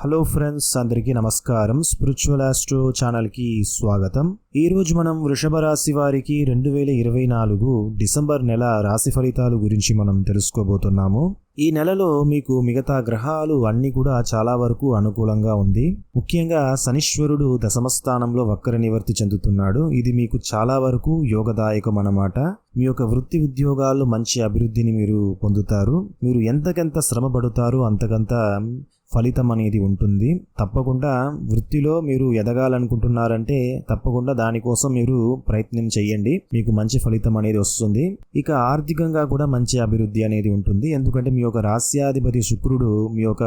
Hello friends అందరికీ నమస్కారం. Spiritual astro ఛానల్కి స్వాగతం. ఈరోజు మనం వృషభ రాశి వారికి రెండు వేల ఇరవై నాలుగు డిసెంబర్ నెల రాశి ఫలితాలు గురించి మనం తెలుసుకోబోతున్నాము. ఈ నెలలో మీకు మిగతా గ్రహాలు అన్ని కూడా చాలా వరకు అనుకూలంగా ఉంది. ముఖ్యంగా శనీశ్వరుడు దశమ స్థానంలో వక్ర నివర్తి చెందుతున్నాడు. ఇది మీకు చాలా వరకు యోగదాయకం అన్నమాట. మీ యొక్క వృత్తి ఉద్యోగాల్లో మంచి అభివృద్ధిని మీరు పొందుతారు. మీరు ఎంతకెంత శ్రమ పడుతారో అంతకంత ఫలితం అనేది ఉంటుంది. తప్పకుండా వృత్తిలో మీరు ఎదగాలనుకుంటున్నారంటే తప్పకుండా దానికోసం మీరు ప్రయత్నం చేయండి. మీకు మంచి ఫలితం అనేది వస్తుంది. ఇక ఆర్థికంగా కూడా మంచి అభివృద్ధి అనేది ఉంటుంది. ఎందుకంటే మీ యొక్క రాస్యాధిపతి శుక్రుడు మీ యొక్క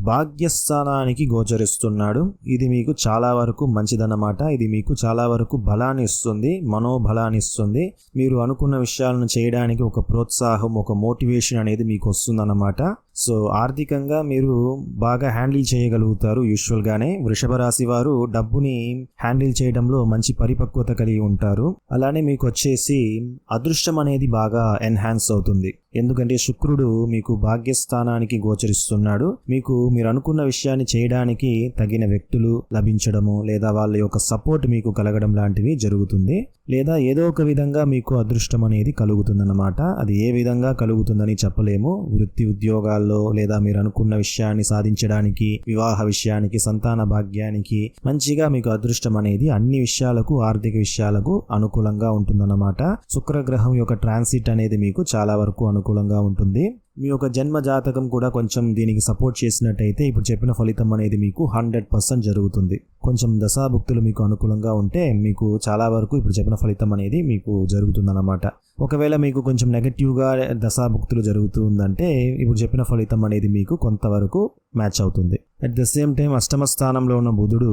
భాగ్యస్థానానికి గోచరిస్తున్నాడు. ఇది మీకు చాలా వరకు మంచిదన్నమాట. ఇది మీకు చాలా వరకు బలాన్ని ఇస్తుంది. మనోబలాన్ని ఇస్తుంది. మీరు అనుకున్న విషయాలను చేయడానికి ఒక ప్రోత్సాహం ఒక మోటివేషన్ అనేది మీకు వస్తుందన్నమాట. సో ఆర్థికంగా మీరు బాగా హ్యాండిల్ చేయగలుగుతారు యూజువల్గానే. వృషభ రాశి వారు డబ్బుని హ్యాండిల్ చేయడంలో మంచి పరిపక్వత కలిగి ఉంటారు. అలానే మీకు వచ్చేసి అదృష్టం అనేది బాగా ఎన్హాన్స్ అవుతుంది. ఎందుకంటే శుక్రుడు మీకు భాగ్యస్థానానికి గోచరిస్తున్నాడు. మీకు మీరు అనుకున్న విషయాన్ని చేయడానికి తగిన వ్యక్తులు లభించడము లేదా వాళ్ళ యొక్క సపోర్ట్ మీకు కలగడం లాంటివి జరుగుతుంది. లేదా ఏదో ఒక విధంగా మీకు అదృష్టం అనేది కలుగుతుందన్నమాట. అది ఏ విధంగా కలుగుతుందని చెప్పలేము. వృత్తి ఉద్యోగాల్లో లేదా మీరు అనుకున్న విషయాన్ని సాధించడానికి వివాహ విషయానికి సంతాన భాగ్యానికి మంచిగా మీకు అదృష్టం అనేది అన్ని విషయాలకు ఆర్థిక విషయాలకు అనుకూలంగా ఉంటుందన్నమాట. శుక్రగ్రహం యొక్క ట్రాన్సిట్ అనేది మీకు చాలా వరకు అనుకూలంగా ఉంటుంది. మీ యొక్క జన్మ జాతకం కూడా కొంచెం దీనికి సపోర్ట్ చేసినట్టయితే ఇప్పుడు చెప్పిన ఫలితం అనేది మీకు హండ్రెడ్ పర్సెంట్ జరుగుతుంది. కొంచెం దశాభుక్తులు మీకు అనుకూలంగా ఉంటే మీకు చాలా వరకు ఇప్పుడు చెప్పిన ఫలితం అనేది మీకు జరుగుతుందన్నమాట. ఒకవేళ మీకు కొంచెం నెగటివ్గా దశాభుక్తులు జరుగుతుందంటే ఇప్పుడు చెప్పిన ఫలితం అనేది మీకు కొంతవరకు మ్యాచ్ అవుతుంది. అట్ ద సేమ్ టైం అష్టమ స్థానంలో ఉన్న బుధుడు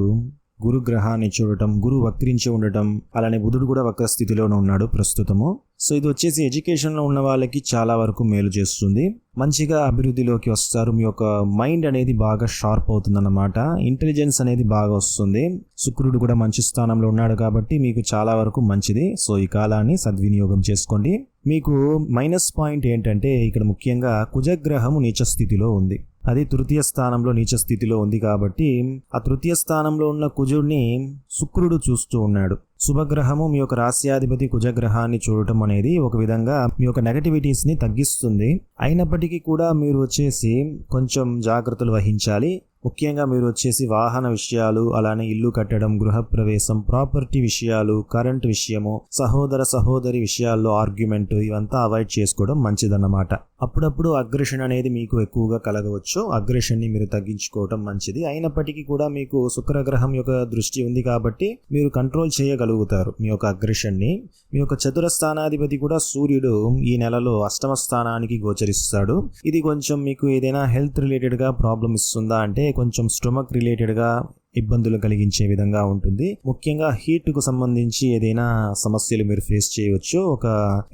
గురుగ్రహాన్ని చూడటం గురు వక్రించి ఉండటం అలానే బుధుడు కూడా వక్ర స్థితిలోనే ఉన్నాడు ప్రస్తుతము. సో ఇది వచ్చేసి ఎడ్యుకేషన్లో ఉన్న వాళ్ళకి చాలా వరకు మేలు చేస్తుంది. మంచిగా అభివృద్ధిలోకి వస్తారు. మీ యొక్క మైండ్ అనేది బాగా షార్ప్ అవుతుందన్నమాట. ఇంటెలిజెన్స్ అనేది బాగా వస్తుంది. శుక్రుడు కూడా మంచి స్థానంలో ఉన్నాడు కాబట్టి మీకు చాలా వరకు మంచిది. సో ఈ కాలాన్ని సద్వినియోగం చేసుకోండి. మీకు మైనస్ పాయింట్ ఏంటంటే ఇక్కడ ముఖ్యంగా కుజగ్రహము నీచ స్థితిలో ఉంది. అది తృతీయ స్థానంలో నీచ స్థితిలో ఉంది కాబట్టి ఆ తృతీయ స్థానంలో ఉన్న కుజుడిని శుక్రుడు చూస్తూ ఉన్నాడు. శుభగ్రహము మీ యొక్క రాస్యాధిపతి కుజగ్రహాన్ని చూడటం అనేది ఒక విధంగా మీ యొక్క నెగటివిటీస్ని తగ్గిస్తుంది. అయినప్పటికీ కూడా మీరు వచ్చేసి కొంచెం జాగ్రత్తలు వహించాలి. ముఖ్యంగా మీరు వచ్చేసి వాహన విషయాలు అలానే ఇల్లు కట్టడం గృహప్రవేశం ప్రాపర్టీ విషయాలు కరెంట్ విషయము సహోదర సహోదరి విషయాల్లో ఆర్గ్యుమెంట్ ఇవంతా అవాయిడ్ చేసుకోవడం మంచిదన్నమాట. అప్పుడప్పుడు అగ్రెషన్ అనేది మీకు ఎక్కువగా కలగవచ్చు. అగ్రెషన్ని మీరు తగ్గించుకోవటం మంచిది. అయినప్పటికీ కూడా మీకు శుక్రగ్రహం యొక్క దృష్టి ఉంది కాబట్టి మీరు కంట్రోల్ చేయగలుగుతారు మీ యొక్క అగ్రెషన్ని మీ యొక్క చతుర స్థానాధిపతి కూడా సూర్యుడు ఈ నెలలో అష్టమ స్థానానికి గోచరిస్తాడు. ఇది కొంచెం మీకు ఏదైనా హెల్త్ రిలేటెడ్గా ప్రాబ్లం ఇస్తుందా అంటే కొంచెం స్టొమక్ రిలేటెడ్గా ఇబ్బందులు కలిగించే విధంగా ఉంటుంది. ముఖ్యంగా హీట్కు సంబంధించి ఏదైనా సమస్యలు మీరు ఫేస్ చేయవచ్చు. ఒక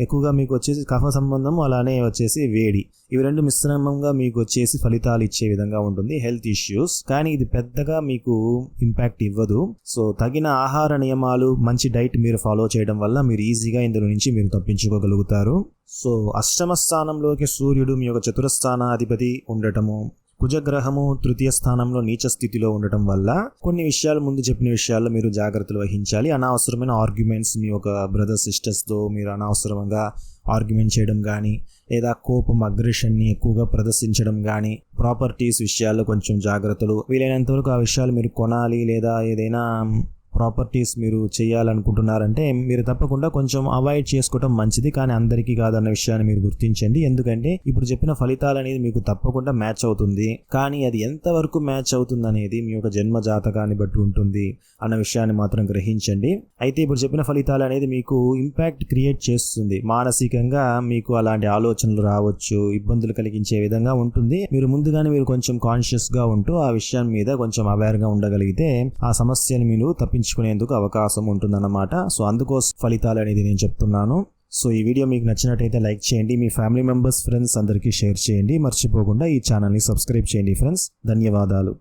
ఎక్కువగా మీకు వచ్చేసి కఫ సంబంధం అలానే వచ్చేసి వేడి. ఇవి రెండు మిశ్రమంగా మీకు వచ్చేసి ఫలితాలు ఇచ్చే విధంగా ఉంటుంది. హెల్త్ ఇష్యూస్ కానీ ఇది పెద్దగా మీకు ఇంపాక్ట్ ఇవ్వదు. సో తగిన ఆహార నియమాలు మంచి డైట్ మీరు ఫాలో చేయడం వల్ల మీరు ఈజీగా ఇందులో నుంచి మీరు తప్పించుకోగలుగుతారు. సో అష్టమ స్థానంలోకి సూర్యుడు మీ యొక్క చతురస్థానాధిపతి ఉండటము కుజగ్రహము తృతీయ స్థానంలో నీచ స్థితిలో ఉండటం వల్ల కొన్ని విషయాలు ముందు చెప్పిన విషయాల్లో మీరు జాగ్రత్తలు వహించాలి. అనవసరమైన ఆర్గ్యుమెంట్స్ మీ ఒక బ్రదర్ సిస్టర్స్తో మీరు అనవసరంగా ఆర్గ్యుమెంట్ చేయడం కానీ లేదా కోపం అగ్రెషన్ని ఎక్కువగా ప్రదర్శించడం కానీ ప్రాపర్టీస్ విషయాల్లో కొంచెం జాగ్రత్తలు వీలైనంత వరకు ఆ విషయాలు మీరు కొనాలి లేదా ఏదైనా ప్రాపర్టీస్ మీరు చేయాలనుకుంటున్నారంటే మీరు తప్పకుండా కొంచెం అవాయిడ్ చేసుకోవడం మంచిది కానీ అందరికీ కాదన్న విషయాన్ని మీరు గుర్తించండి. ఎందుకంటే ఇప్పుడు చెప్పిన ఫలితాలు అనేది మీకు తప్పకుండా మ్యాచ్ అవుతుంది. కానీ అది ఎంతవరకు మ్యాచ్ అవుతుంది అనేది మీ యొక్క జన్మ జాతకాన్ని బట్టి ఉంటుంది అన్న విషయాన్ని మాత్రం గ్రహించండి. అయితే ఇప్పుడు చెప్పిన ఫలితాలు అనేది మీకు ఇంపాక్ట్ క్రియేట్ చేస్తుంది. మానసికంగా మీకు అలాంటి ఆలోచనలు రావచ్చు ఇబ్బందులు కలిగించే విధంగా ఉంటుంది. మీరు ముందుగానే మీరు కొంచెం కాన్షియస్గా ఉంటూ ఆ విషయం మీద కొంచెం అవేర్గా ఉండగలిగితే ఆ సమస్యను మీరు పెంచుకునేందుకు అవకాశం ఉంటుందన్నమాట. సో అందుకోసం ఫలితాలు అనేది నేను చెప్తున్నాను. సో ఈ వీడియో మీకు నచ్చినట్టయితే లైక్ చేయండి. మీ ఫ్యామిలీ మెంబర్స్ ఫ్రెండ్స్ అందరికీ షేర్ చేయండి. మర్చిపోకుండా ఈ ఛానల్ని సబ్స్క్రైబ్ చేయండి ఫ్రెండ్స్. ధన్యవాదాలు.